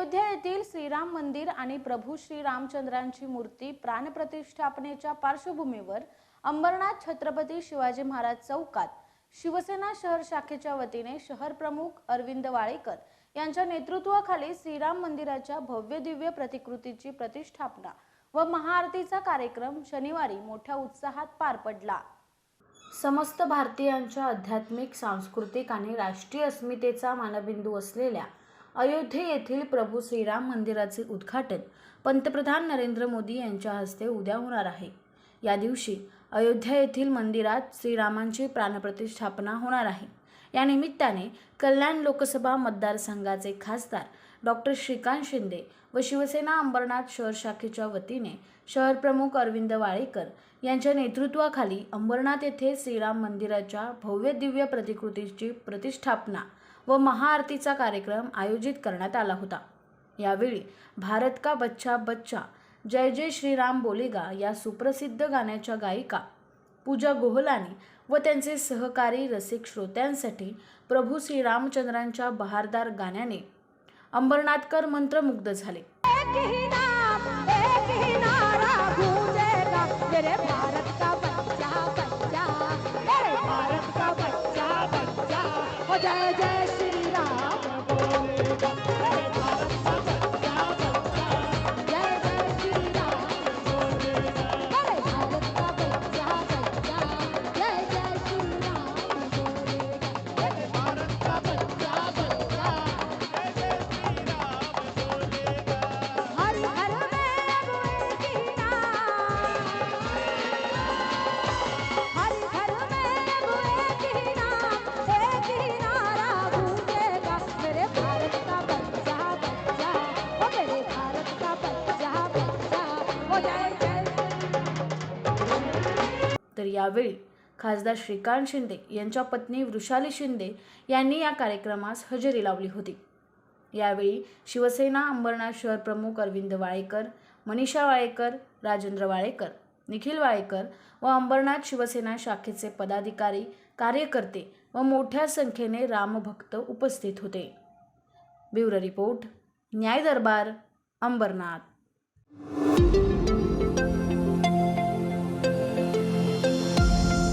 अयोध्या येथील श्रीराम मंदिर आणि प्रभू श्रीरामचंद्रांची मूर्ती प्राणप्रतिष्ठापनेच्या पार्श्वभूमीवर अंबरनाथ छत्रपती शिवाजी महाराज चौकात शिवसेना शहर शाखेच्या वतीने शहर प्रमुख अरविंद वाळेकर यांच्या नेतृत्वाखाली श्रीराम मंदिराच्या भव्य दिव्य प्रतिकृतीची प्रतिष्ठापना व महाआरतीचा कार्यक्रम शनिवारी मोठ्या उत्साहात पार पडला. समस्त भारतीयांच्या आध्यात्मिक सांस्कृतिक आणि राष्ट्रीय अस्मितेचा मानबिंदू असलेल्या अयोध्ये येथील प्रभू श्रीराम मंदिराचे उद्घाटन पंतप्रधान नरेंद्र मोदी यांच्या हस्ते उद्या होणार आहे. या दिवशी अयोध्या येथील मंदिरात श्रीरामांची प्राणप्रतिष्ठापना होणार आहे. या निमित्ताने कल्याण लोकसभा मतदारसंघाचे खासदार डॉक्टर श्रीकांत शिंदे व शिवसेना अंबरनाथ शहर शाखेच्या वतीने शहर प्रमुख अरविंद वाळेकर यांच्या नेतृत्वाखाली अंबरनाथ येथे श्रीराम मंदिराच्या भव्य दिव्य प्रतिकृतीची प्रतिष्ठापना व महाआरतीचा कार्यक्रम आयोजित करण्यात आला होता. यावेळी भारत का बच्चा बच्चा जय जय श्रीराम बोलेगा या सुप्रसिद्ध गाण्याच्या गायिका पूजा गोहलानी व त्यांचे सहकारी रसिक श्रोत्यांसाठी प्रभू श्रीरामचंद्रांच्या बहारदार गाण्याने अंबरनाथकर मंत्रमुग्ध झाले. जय जय तर यावेळी खासदार श्रीकांत शिंदे यांच्या पत्नी वृषाली शिंदे यांनी या कार्यक्रमास हजेरी लावली होती. यावेळी शिवसेना अंबरनाथ शहर प्रमुख अरविंद वाळेकर मनीषा वाळेकर राजेंद्र वाळेकर निखिल वाळेकर व अंबरनाथ शिवसेना शाखेचे पदाधिकारी कार्यकर्ते व मोठ्या संख्येने रामभक्त उपस्थित होते. ब्युरो रिपोर्ट न्याय दरबार अंबरनाथ.